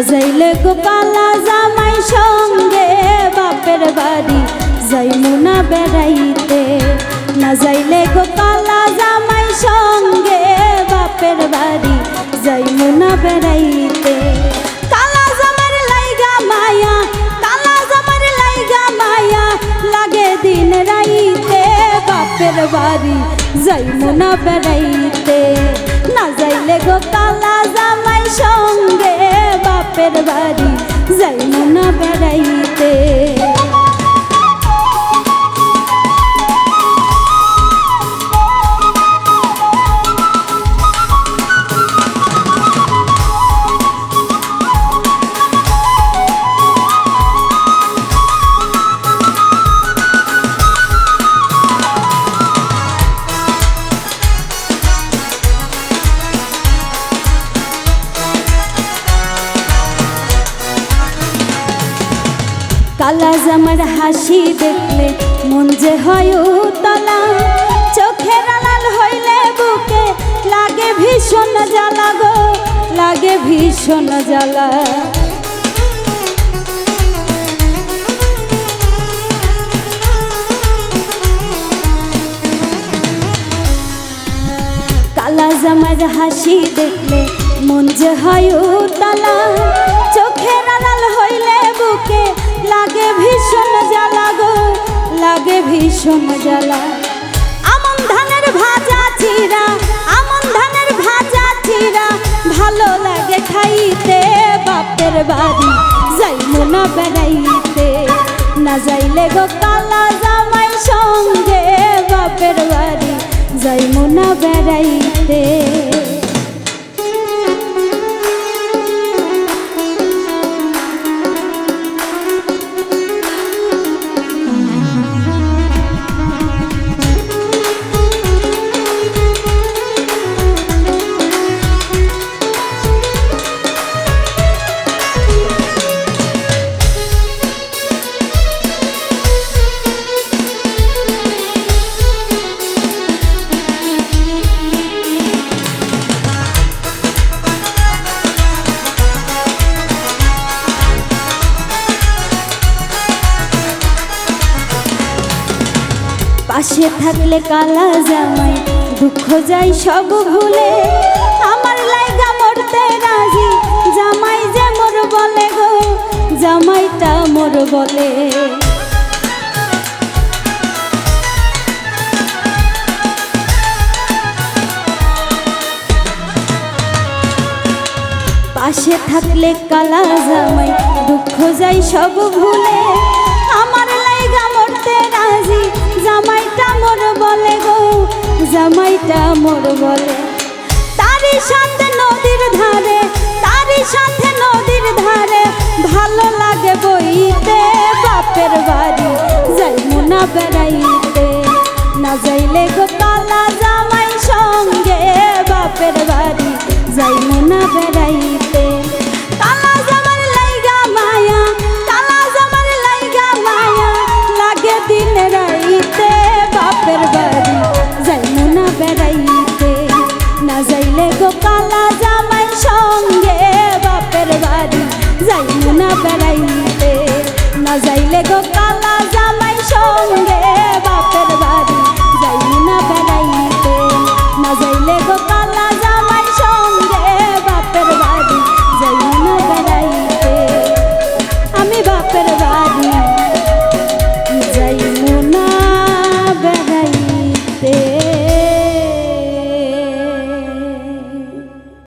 যাইলে গো কালা জামাই সঙ্গে বাপের বাড়ি। যাইমু না বেড়াইতে, না যাইলে গো কালা জামাই সঙ্গে বাপের বাড়ি। যাইমু না বেড়াইতে। কালা মায়া মায়া রাইতে যাইমু না বেড়াইতে। না যাইলে গো কালা জামাই সঙ্গে বাপের বাড়ি। যাইমু না বেড়াইতে। কালা জামার হাসি দেখলে মন যে হয় উতলা। চোখের লাল হইলে বুকে লাগে ভীষণ জ্বালা গো, লাগে ভীষণ জ্বালা। কালা জামার হাসি দেখলে মন যে হয় ভীষণ জ্বালা। আমন ধানের ভাজা চিরা, আমন ধানের ভাজা চিরা, ভালো লাগে খাইতে বাপের বাড়ি। যাইমু না বেড়াইতে, না যাইলে গো কালা জামাই সঙ্গে বাপের বাড়ি। যাইমু না বেড়াইতে পাশে থাকলে কালা জামাই, দুঃখ যাই সব ভুলে। আমার লাইগা মরতে রাজি, জামাই যে মোর বলে গো, জামাইটা মোর বলে। পাশে থাকলে কালা জামাই, দুঃখ যাই সব ভুলে। আমার লাইগা মরতে রাজি, জামাইটা মোর বলে গো, জামাইটা মোর বলে। তারই সাথে নদীর ধারে তারই সাথে নদীর ধারে, ভালো লাগে বইতে, বাপের বাড়ি যাইমু না বেড়াইতে। না যাইলে গো কালা জামাই সঙ্গে, বাপের বাড়ি যাইমু না বেড়াইতে। না বেড়াইতে না যাইলে গো কালা জামাই সঙ্গে।